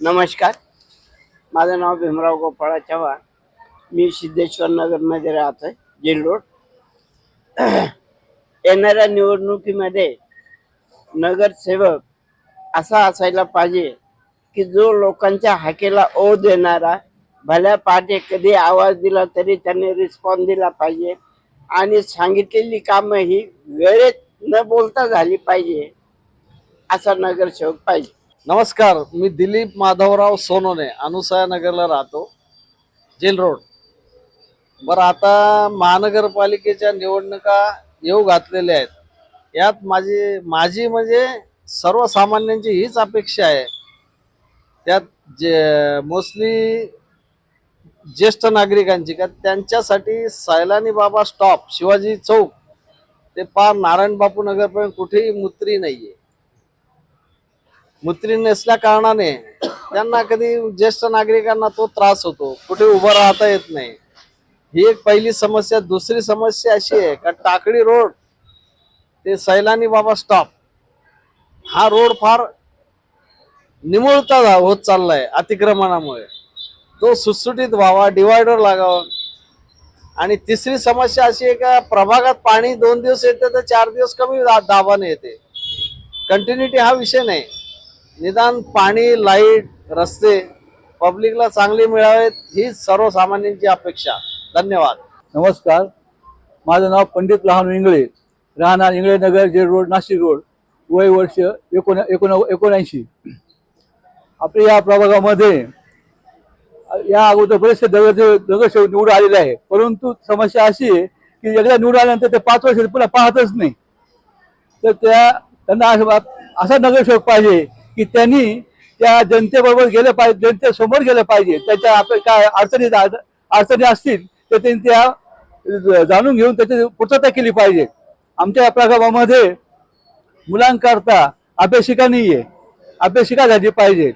नमस्कार. माझं नाव भीमराव गोपाळा चव्हाण. मी सिद्धेश्वर नगरमध्ये राहतोय जेल रोड. येणाऱ्या निवडणुकीमध्ये नगरसेवक असा असायला पाहिजे की जो लोकांच्या हाकेला ओ देणारा भल्या पहाटे कधी आवाज दिला तरी त्यांनी रिस्पॉन्स दिला पाहिजे आणि सांगितलेली कामं ही वेळेत न बोलता झाली पाहिजे असा नगरसेवक पाहिजे. नमस्कार मी दिलीप माधवराव सोनोने अनुसया नगरला राहतो जेल रोड. बरं आता महानगरपालिकेच्या निवडणुका येऊ घातलेल्या आहेत. यात माझी माझी म्हणजे सर्वसामान्यांची हीच अपेक्षा आहे. त्यात जे मोस्टली ज्येष्ठ नागरिकांची का त्यांच्यासाठी सैलानी बाबा स्टॉप शिवाजी चौक ते पार नारायण बापू नगरपर्यंत कुठेही मुत्री आहे मुत्री नसल्या कारणाने त्यांना कधी ज्येष्ठ नागरिकांना तो त्रास होतो. कुठे उभं राहता येत नाही. ही एक पहिली समस्या. दुसरी समस्या अशी आहे का टाकळी रोड ते सैलानी बाबा स्टॉप हा रोड फार निमुळता होत चाललाय अतिक्रमणामुळे. तो सुटसुटीत व्हावा डिवायडर लागावा. आणि तिसरी समस्या अशी आहे का प्रभागात पाणी दोन दिवस येते तर चार दिवस कमी दाबाने येते. कंटिन्युटी हा विषय नाही. निदान पाणी लाइट रस्ते पब्लिकला चांगले मिळावेत ही सर्वसामान्यांची अपेक्षा. धन्यवाद. नमस्कार. माझं नाव पंडित लहान इंगळे. राहणार इंगळे नगर जे रोड नाशिक रोड वय वर्ष एकोण एकोण एकोणऐंशी. आपल्या या प्रभागामध्ये या अगोदर बरेचसे दगड नगरसेवक निवडून आलेले आहे परंतु समस्या अशी आहे की एकदा निवडून आल्यानंतर ते पाच वर्ष पुन्हा पाहतच नाही. तर त्या त्यांना असा नगरसेवक पाहिजे की त्यांनी त्या जनतेबरोबर गेलं पाहिजे जनतेसमोर गेलं पाहिजे. त्याच्या आपल्या काय अडचणी अडचणी असतील तर त्यांनी त्या जाणून घेऊन त्याची पूर्तता केली पाहिजे. आमच्या या प्रभागामध्ये मुलांकरता अभ्यासिका नाही आहे अभ्यासिका झाली पाहिजे.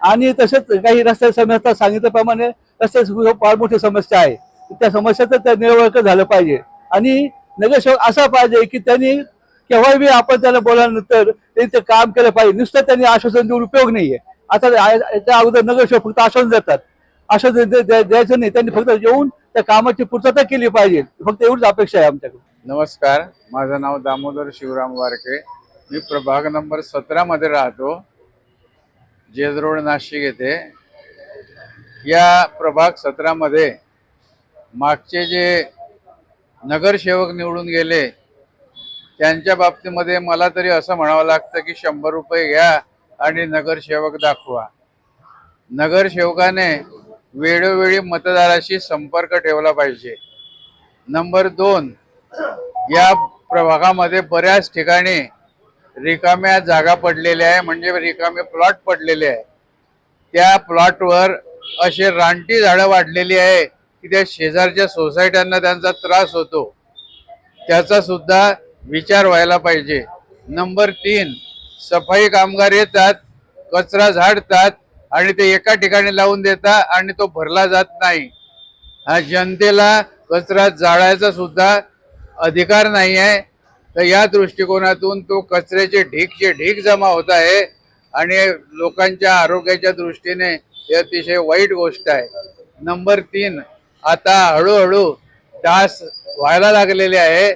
आणि तसेच काही रस्त्या समस्या सांगितल्याप्रमाणे रस्त्याची फार मोठी समस्या आहे. त्या समस्याचं त्या निराकरण झालं पाहिजे. आणि नगरसेवक असा पाहिजे की त्यांनी केव्हाही आपण त्याला बोलल्यानंतर त्यांनी ते काम केलं पाहिजे. नुसतं त्यांनी आश्वासन देऊन उपयोग नाहीये. आता त्या अगोदर नगरसेवक फक्त आश्वासन देतात. आश्वासन दे- द्यायचं नाही. त्यांनी फक्त येऊन त्या कामाची पूर्तता केली पाहिजे. फक्त एवढीच अपेक्षा आहे आमच्याकडे नमस्कार. माझं नाव दामोदर शिवराम वारके. मी प्रभाग नंबर सतरामध्ये राहतो. जेज रोड नाशिक येथे. या प्रभाग सतरामध्ये मागचे जे नगरसेवक निवडून गेले त्यांच्या बाबतीमध्ये मला तरी असं म्हणावं लागतं की शंभर रुपये घ्या आणि नगरसेवक दाखवा. नगरसेवकाने वेळोवेळी मतदाराशी संपर्क ठेवला पाहिजे. नंबर दोन या प्रभागामध्ये बऱ्याच ठिकाणी रिकाम्या जागा पडलेल्या आहे म्हणजे रिकामे प्लॉट पडलेले आहे. त्या प्लॉटवर असे रानटी झाडं वाढलेली आहे की त्या शेजारच्या सोसायट्यांना त्यांचा त्रास होतो. त्याचा सुद्धा विचार व्हायला पाहिजे. नंबर तीन सफाई कामगार येतात कचरा झाडतात आणि ते एका ठिकाणी लावून देतात आणि तो भरला जात नाही. हा जनतेला कचरा जाळायचा सुद्धा अधिकार नाही आहे. तर या दृष्टिकोनातून तो कचऱ्याचे ढीकचे ढीक जमा होत आहे आणि लोकांच्या आरोग्याच्या दृष्टीने ही अतिशय वाईट गोष्ट आहे. नंबर तीन आता हळूहळू डास व्हायला लागलेले आहे.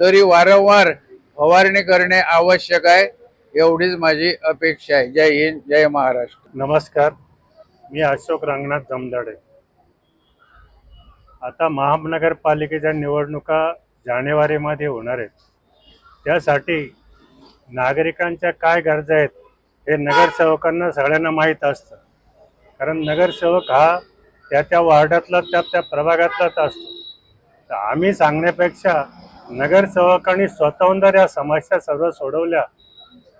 तरी वारंवार फवारणी करणे आवश्यक आहे एवढीच माझी अपेक्षा आहे. जय हिंद जय महाराष्ट्र. नमस्कार मी अशोक रंगनाथ जमदाडे. आता महानगरपालिकेच्या निवडणुका जानेवारीमध्ये होणार आहेत. त्यासाठी नागरिकांच्या काय गरजा आहेत हे नगरसेवकांना सगळ्यांना माहीत असतं. कारण नगरसेवक हा त्या त्या वार्डातला त्या त्या प्रभागातलाच असतो. तर आम्ही सांगण्यापेक्षा नगरसेवकांनी स्वतःहून जर या समस्या सर्व सोडवल्या.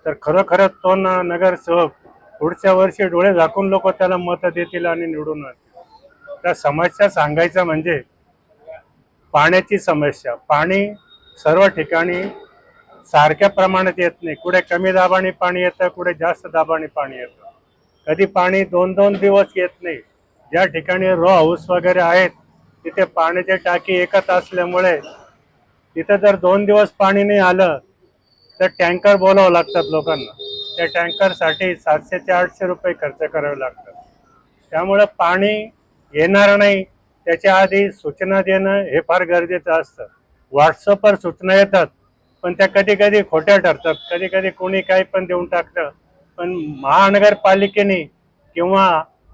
तर खरोखरच तो न नगरसेवक पुढच्या वर्षी डोळे झाकून लोक त्याला मत देतील आणि निवडून त्या समस्या सांगायच्या म्हणजे पाण्याची समस्या. पाणी सर्व ठिकाणी सारख्या प्रमाणात येत नाही. कुठे कमी दाबाने पाणी येतं कुठे जास्त दाबाने पाणी येतं. कधी पाणी दोन दोन दिवस येत नाही. ज्या ठिकाणी रो हाऊस वगैरे आहेत तिथे पाण्याची टाकी एकच असल्यामुळे तिथं जर दोन दिवस पाणी नाही आलं तर टँकर बोलावं लागतात लोकांना. त्या टँकरसाठी सातशे ते आठशे रुपये खर्च करावे लागतात. त्यामुळं पाणी येणार नाही. त्याच्या आधी सूचना देणं हे फार गरजेचं असतं. व्हॉट्सअपवर सूचना येतात पण त्या कधी कधी खोट्या ठरतात. कधी कधी कोणी काही पण देऊन टाकतं पण महानगरपालिकेने किंवा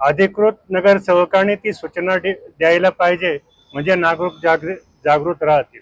अधिकृत नगरसेवकाने ती सूचना द्यायला पाहिजे म्हणजे नागरिक जागृत जागृत राहतील.